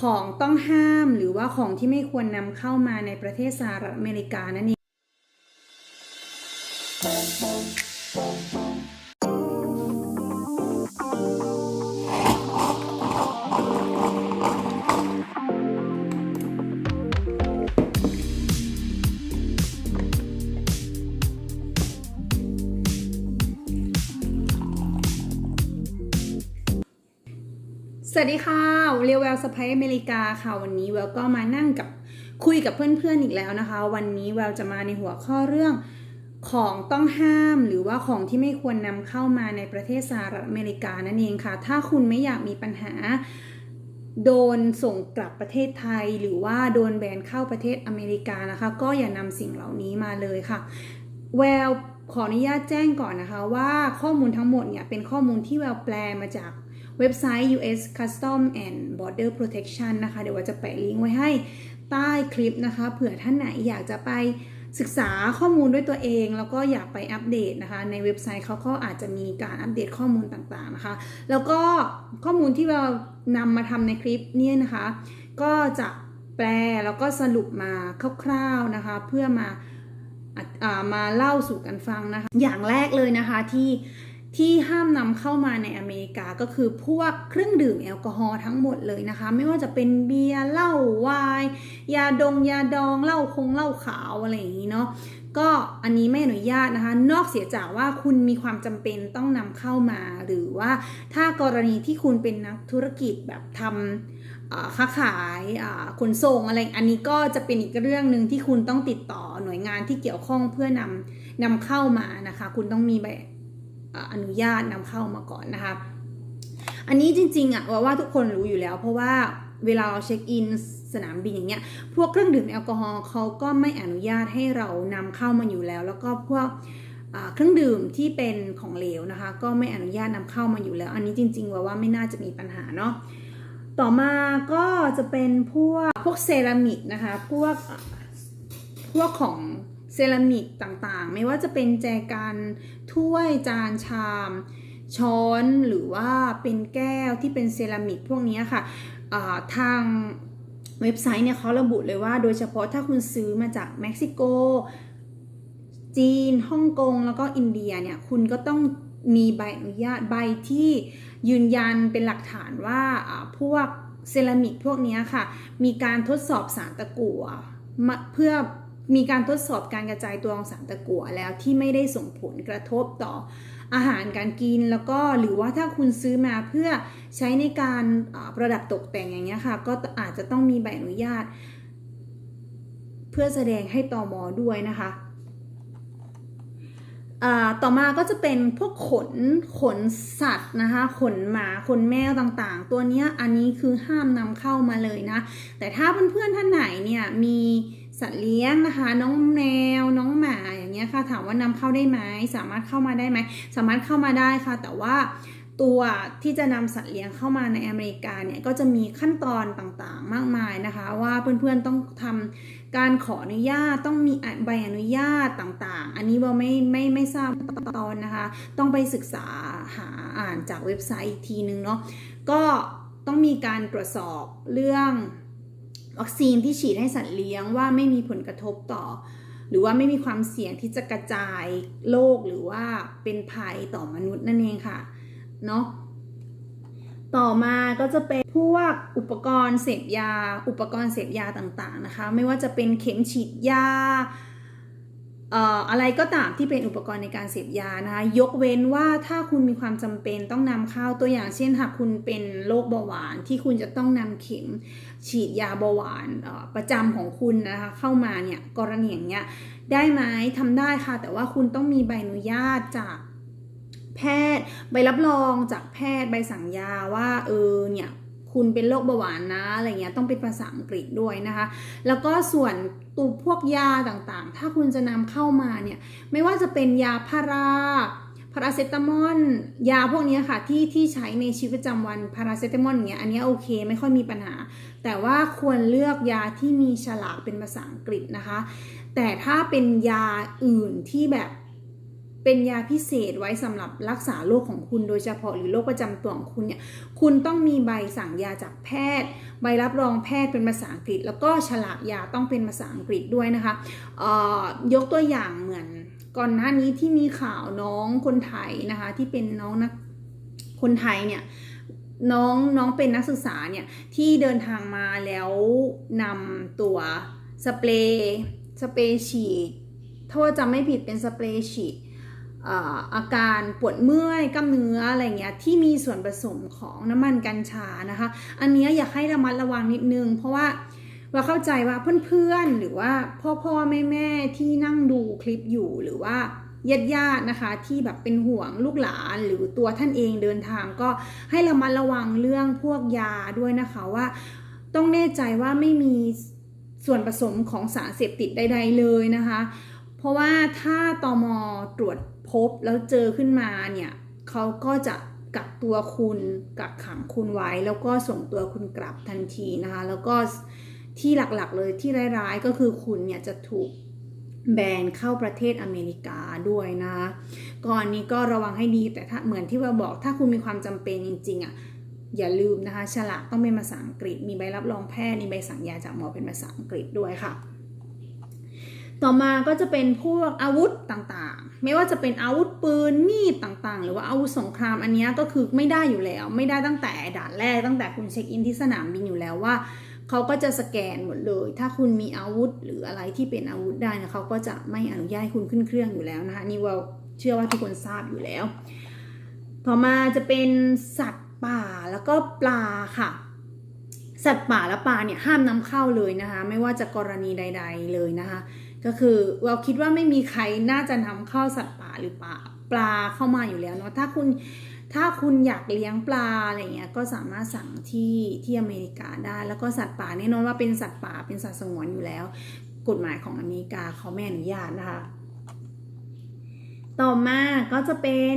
ของต้องห้ามหรือว่าของที่ไม่ควรนำเข้ามาในประเทศสหรัฐอเมริกานั่นเอง สวัสดีค่ะเรียวแวลสไปอเมริกาค่ะ วันนี้แววก็มานั่งกับคุยกับเพื่อนๆอีกแล้วนะคะ วันนี้แววจะมาในหัวข้อเรื่องของต้องห้ามหรือว่าของที่ไม่ควรนำเข้ามาในประเทศสหรัฐอเมริกานั่นเองค่ะ ถ้าคุณไม่อยากมีปัญหา โดนส่งกลับประเทศไทย หรือว่าโดนแบนเข้าประเทศอเมริกานะคะ ก็อย่านำสิ่งเหล่านี้มาเลยค่ะ แววขออนุญาตแจ้งก่อนนะคะว่าข้อมูลทั้งหมดเนี่ยเป็นข้อมูลที่แววแปลมาจาก เว็บไซต์ US Custom and Border Protection นะคะเดี๋ยวว่าจะแปะลิงก์ไว้ให้ใต้คลิปนะคะเผื่อท่านไหนอยากจะไปศึกษาข้อมูลด้วยตัวเอง แล้วก็อยากไปอัปเดตนะคะ ในเว็บไซต์เขาก็อาจจะมีการอัปเดตข้อมูลต่างๆนะคะ แล้วก็ข้อมูลที่เรานำมาทำในคลิปนี้นะคะ ก็จะแปลแล้วก็สรุปมาคร่าวๆนะคะ เพื่อมาอามาเล่าสู่กันฟังนะคะ อย่างแรกเลยนะคะที่ ที่ห้ามนำเข้ามาในอเมริกาก็คือพวกเครื่องดื่มแอลกอฮอล์ทั้งหมดเลยนะคะ ไม่ว่าจะเป็นเบียร์เหล้าไวน์ยาดงยาดองเหล้าคงเหล้าขาวอะไรอย่างนี้เนาะก็อันนี้ไม่อนุญาตนะคะ นอกเสียจากว่าคุณมีความจำเป็นต้องนำเข้ามา หรือว่าถ้ากรณีที่คุณเป็นนักธุรกิจแบบทำอ่าค้าขายขนส่งอะไรอันนี้ก็จะเป็นอีกเรื่องหนึ่งที่คุณต้องติดต่อหน่วยงานที่เกี่ยวข้องเพื่อนำนำเข้ามานะคะ คุณต้องมีใบ อนุญาตนำเข้ามาก่อนนะคะ อันนี้จริงๆอะว่าว่าทุกคนรู้อยู่แล้ว เพราะว่าเวลาเราเช็คอินสนามบินอย่างเงี้ย พวกเครื่องดื่มแอลกอฮอล์เขาก็ไม่อนุญาตให้เรานำเข้ามาอยู่แล้ว แล้วก็พวกเครื่องดื่มที่เป็นของเหลวนะคะ ก็ไม่อนุญาตนำเข้ามาอยู่แล้ว อันนี้จริง ๆ ว่าว่าไม่น่าจะมีปัญหาเนาะต่อมาก็จะเป็นพวกพวกเซรามิกนะคะ พวกพวกของ เซรามิกต่างๆ ไม่ว่าจะเป็นแจกันถ้วยจานชาม ช้อนหรือว่าเป็นแก้วที่เป็นเซรามิกพวกนี้ค่ะทางเว็บไซต์เนี่ยเขาระบุเลยว่า โดยเฉพาะถ้าคุณซื้อมาจากเม็กซิโก จีนฮ่องกงแล้วก็อินเดียเนี่ยคุณก็ต้องมีใบอนุญาตใบที่ยืนยันเป็นหลักฐานว่าพวกเซรามิกพวกนี้ค่ะ มีการทดสอบสารตะกั่วเพื่อ มีการทดสอบการกระจายตัวของสารตะกั่วแล้วที่ไม่ได้ส่งผลกระทบต่ออาหารการกินแล้วก็หรือว่าถ้าคุณซื้อมาเพื่อใช้ในการประดับตกแต่งอย่างเงี้ยค่ะ ก็อาจจะต้องมีใบอนุญาต เพื่อแสดงให้ตอมอด้วยนะคะต่อมาก็จะเป็นพวกขนขนสัตว์นะคะขนหมาขนแมวต่างๆ ตัวเนี้ยอันนี้คือห้ามนำเข้ามาเลยนะ แต่ถ้าเพื่อนๆท่านไหนเนี่ยมี สัตว์เลี้ยงนะคะ น้องแมวน้องหมาอย่างเงี้ยค่ะ ถามว่านำเข้าได้ไหมสามารถเข้ามาได้ไหมสามารถเข้ามาได้ค่ะ แต่ว่าตัวที่จะนำสัตว์เลี้ยงเข้ามาในอเมริกาเนี่ยก็จะมีขั้นตอนต่างๆ มากมายนะคะ ว่าเพื่อนๆต้องทำการขออนุญาตต้องมีใบอนุญาตต่างๆ อันนี้ว่าไม่ไม่ไม่ทราบตอนนะคะ ต้องไปศึกษาหาอ่านจากเว็บไซต์อีกทีนึงเนาะก็ต้องมีการตรวจสอบเรื่อง วัคซีนที่ฉีดให้สัตว์เลี้ยงว่าไม่มีผลกระทบต่อ หรือว่าไม่มีความเสี่ยงที่จะกระจายโรคหรือว่าเป็นภัยต่อมนุษย์นั่นเองค่ะเนาะต่อมาก็จะเป็นพวกอุปกรณ์เสพยา อุปกรณ์เสพยาต่างๆนะคะ ไม่ว่าจะเป็นเข็มฉีดยา อะไรก็ตามที่เป็นอุปกรณ์ในการเสพยานะคะยกเว้นว่าถ้าคุณมีความจำเป็นต้องนำเข้าตัวอย่างเช่นหากคุณเป็นโรคเบาหวานที่คุณจะต้องนำเข็มฉีดยาเบาหวานประจำของคุณนะคะเข้ามาเนี่ยกรณีอย่างเงี้ยได้ไหมทำได้ค่ะ แต่ว่าคุณต้องมีใบอนุญาตจากแพทย์ ใบรับรองจากแพทย์ใบสั่งยาว่าเออเนี่ย คุณเป็นโรคเบาหวานนะอะไรเงี้ยต้องเป็นภาษาอังกฤษด้วยนะคะ แล้วก็ส่วนตัวพวกยาต่างๆ ถ้าคุณจะนำเข้ามาเนี่ยไม่ว่าจะเป็นยาพาราพาราเซตามอลยาพวกนี้ค่ะที่ที่ใช้ในชีวิตประจำวันพาราเซตามอลเงี้ยอันนี้โอเคไม่ค่อยมีปัญหา แต่ว่าควรเลือกยาที่มีฉลากเป็นภาษาอังกฤษนะคะ แต่ถ้าเป็นยาอื่นที่แบบ เป็นยาพิเศษไว้สำหรับรักษาโรคของคุณโดยเฉพาะหรือโรคประจำตัวของคุณเนี่ยคุณต้องมีใบสั่งยาจากแพทย์ ใบรับรองแพทย์เป็นภาษาอังกฤษ แล้วก็ฉลากยาต้องเป็นภาษาอังกฤษด้วยนะคะเอ่อยกตัวอย่างเหมือนก่อนหน้านี้ที่มีข่าวน้องคนไทยนะคะที่เป็นน้องนักคนไทยเนี่ยน้องน้องเป็นนักศึกษาเนี่ยที่เดินทางมาแล้วนำตัวสเปรย์สเปรย์ฉีดถ้าว่าจำไม่ผิดเป็นสเปรย์ฉีด อาการปวดเมื่อยกล้ามเนื้ออะไรเงี้ยที่มีส่วนผสมของน้ำมันกัญชานะคะ อันเนี้ยอยากให้ระมัดระวังนิดนึง เพราะว่าเราเข้าใจว่าเพื่อนๆหรือว่าพ่อพ่อแม่แม่ที่นั่งดูคลิปอยู่หรือว่าญาติญาติๆนะคะที่แบบเป็นห่วงลูกหลานหรือตัวท่านเองเดินทางก็ให้ระมัดระวังเรื่องพวกยาด้วยนะคะว่าต้องแน่ใจว่าไม่มีส่วนผสมของสารเสพติดใด ๆ เลยนะคะ เพราะว่าถ้าตอมตรวจ พบแล้วเจอขึ้นมาเนี่ยเขาก็จะกักตัวคุณกักขังคุณไว้ แล้วก็ส่งตัวคุณกลับทันทีนะคะแล้วก็ที่หลักๆเลยที่ร้ายๆก็คือคุณเนี่ยจะถูกแบนเข้าประเทศอเมริกาด้วยนะคะก่อนนี้ก็ระวังให้ดีแต่ถ้าเหมือนที่ว่าบอกถ้าคุณมีความจำเป็นจริงๆอะอย่าลืมนะคะฉลากต้องเป็นภาษาอังกฤษ มีใบรับรองแพทย์มีใบสั่งยาจากหมอเป็นภาษาอังกฤษด้วยค่ะ ต่อมาก็จะเป็นพวกอาวุธต่างๆ ไม่ว่าจะเป็นอาวุธปืนมีดต่างๆ หรือว่าอาวุธสงครามอันนี้ก็คือไม่ได้อยู่แล้ว ไม่ได้ตั้งแต่ด่านแรกตั้งแต่คุณเช็คอินที่สนามบินอยู่แล้วว่าเขาก็จะสแกนหมดเลย ถ้าคุณมีอาวุธหรืออะไรที่เป็นอาวุธได้นะเขาก็จะไม่อนุญาตให้คุณขึ้นเครื่องอยู่แล้วนะคะนี่ว่าเชื่อว่าทุกคนทราบอยู่แล้ว ต่อมาจะเป็นสัตว์ป่าแล้วก็ปลาค่ะ สัตว์ป่าและปลาเนี่ยห้ามนำเข้าเลยนะคะ ไม่ว่าจะกรณีใด ๆเลยนะคะ ก็คือเราคิดว่าไม่มีใครน่าจะนำเข้าสัตว์ป่าหรือปลาปลาเข้ามาอยู่แล้วเนาะถ้าคุณถ้าคุณอยากเลี้ยงปลาอะไรเงี้ยก็สามารถสั่งที่ที่อเมริกาได้ แล้วก็สัตว์ป่าแน่นอนว่าเป็นสัตว์ป่าเป็นสัตว์สงวนอยู่แล้ว กฎหมายของอเมริกาเขาไม่อนุญาตนะคะ ต่อมาก็จะเป็น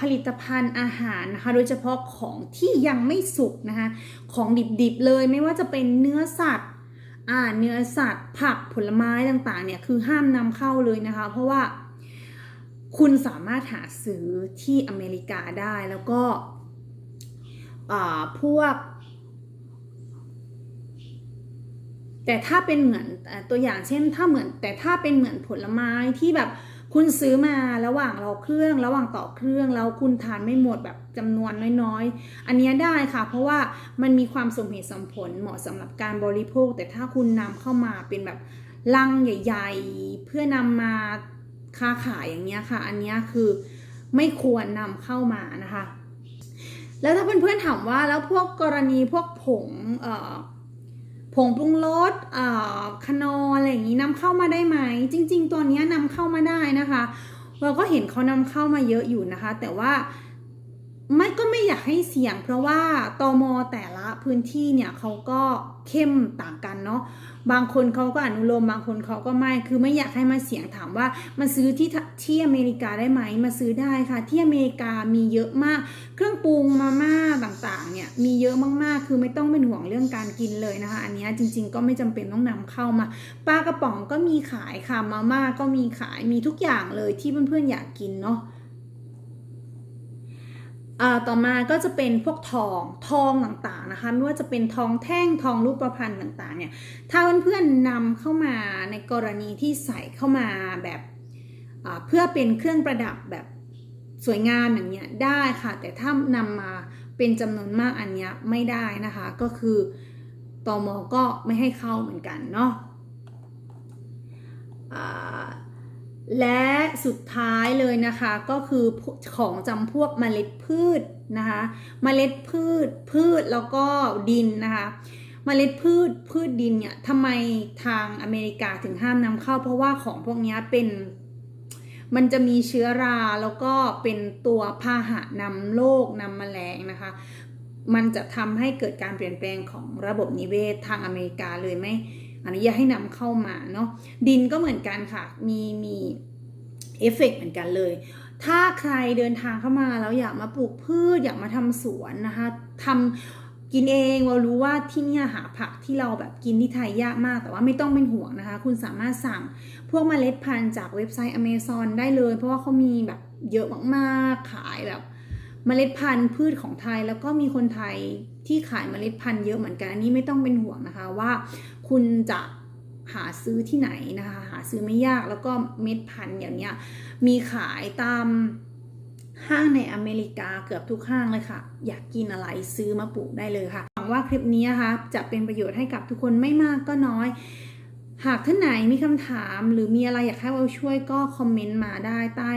ผลิตภัณฑ์อาหารนะคะโดยเฉพาะของที่ยังไม่สุกนะคะของดิบๆเลยไม่ว่าจะเป็นเนื้อสัตว์ เนื้อสัตว์ ผักผลไม้ต่างๆเนี่ยคือห้ามนำเข้าเลยนะคะ เพราะว่าคุณสามารถหาซื้อที่อเมริกาได้แล้วก็พวก แต่ถ้าเป็นเหมือนตัวอย่างเช่น ถ้าเหมือนแต่ถ้าเป็นเหมือนผลไม้ที่แบบ คุณซื้อมาระหว่างรอเครื่อง ระหว่างต่อเครื่องแล้วคุณทานไม่หมดแบบจำนวนน้อยๆ อันนี้ได้ค่ะ เพราะว่ามันมีความสมเหตุสมผลเหมาะสำหรับการบริโภค แต่ถ้าคุณนำเข้ามาเป็นแบบลังใหญ่ ๆ เพื่อนำมาค้าขายอย่างเงี้ยค่ะ อันนี้คือไม่ควรนำเข้ามานะคะ แล้วถ้าเพื่อนๆถามว่าแล้วพวกกรณีพวกผงเอ่อ ผงปรุงรสคนออะไรอย่างนี้นำเข้ามาได้ไหม จริง ๆ ตัวนี้นำเข้ามาได้นะคะ เราก็เห็นเขานำเข้ามาเยอะอยู่นะคะ แต่ว่าไม่ก็ไม่อยากให้เสี่ยง เพราะว่าตอมอแต่ละพื้นที่เนี่ยเขาก็เข้มต่างกันเนาะ บางคนเขาก็อนุโลมบางคนเขาก็ไม่ คือไม่อยากให้มาเสี่ยงถามว่ามาซื้อที่ที่อเมริกาได้ไหมมาซื้อได้ค่ะ ที่อเมริกามีเยอะมาก เครื่องปรุงมาม่าต่างๆเนี่ยมีเยอะมากๆ คือไม่ต้องเป็นห่วงเรื่องการกินเลยนะคะ อันนี้จริง ๆ ก็ไม่จำเป็นต้องนำเข้ามาปลากระป๋องก็มีขายค่ะมาม่าก็มีขายมีทุกอย่างเลยที่เพื่อนๆอยากกินเนาะ ต่อมาก็จะเป็นพวกทองทองต่างๆนะคะไม่ว่าจะเป็นทองแท่งทองรูปประพันธ์ต่างๆเนี่ยถ้าเพื่อนๆนำเข้ามาในกรณีที่ใส่เข้ามาแบบเพื่อเป็นเครื่องประดับแบบสวยงามอย่างเงี้ยได้ค่ะ แต่ถ้านำมาเป็นจำนวนมากอันเนี้ยไม่ได้นะคะ ก็คือตอมอก็ไม่ให้เข้าเหมือนกันเนาะ และสุดท้ายเลยนะคะก็คือของจำพวกเมล็ดพืชนะคะเมล็ดพืชพืชแล้วก็ดินนะคะเมล็ดพืชพืชดินเนี่ยทำไมทางอเมริกาถึงห้ามนำเข้า เพราะว่าของพวกนี้เป็นมันจะมีเชื้อราแล้วก็เป็นตัวพาหะนำโรคนำแมลงนะคะ มันจะทำให้เกิดการเปลี่ยนแปลงของระบบนิเวศทางอเมริกาเลยไหม อนุญาตให้นำเข้ามาเนาะดินก็เหมือนกันค่ะ มีมีเอฟเฟกเหมือนกันเลย ถ้าใครเดินทางเข้ามาแล้วอยากมาปลูกพืชอยากมาทำสวนนะคะทำกินเองเรารู้ว่าที่นี่หาผักที่เราแบบกินที่ไทยยากมาก แต่ว่าไม่ต้องเป็นห่วงนะคะ คุณสามารถสั่งพวกเมล็ดพันธุ์จากเว็บไซต์ Amazon ได้เลย เพราะว่าเขามีแบบเยอะมากๆขายแบบ เมล็ดพันธุ์พืชของไทย แล้วก็มีคนไทยที่ขายเมล็ดพันธุ์เยอะเหมือนกันอันนี้ไม่ต้องเป็นห่วงนะคะว่า คุณจะหาซื้อที่ไหนนะคะหาซื้อไม่ยากแล้วก็เม็ดพันธุ์อย่างเนี้ยมีขายตามห้างในอเมริกาเกือบทุกห้างเลยค่ะ อยากกินอะไรซื้อมาปลูกได้เลยค่ะหวังว่าคลิปนี้นะคะจะเป็นประโยชน์ให้กับทุกคนไม่มากก็น้อย หากท่านไหนมีคำถาม หรือมีอะไรอยากให้เราช่วยก็คอมเมนต์มาได้ใต้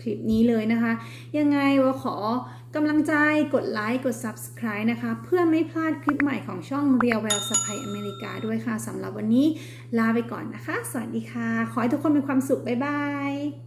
คลิปนี้เลยนะคะ ยังไงว่าขอกำลังใจกดไลค์กด Subscribe นะคะ เพื่อไม่พลาดคลิปใหม่ของช่อง Real Well Supply อเมริกาด้วยค่ะสำหรับวันนี้ลาไปก่อนนะคะ สวัสดีค่ะ ขอให้ทุกคนมีความสุข บ๊ายบาย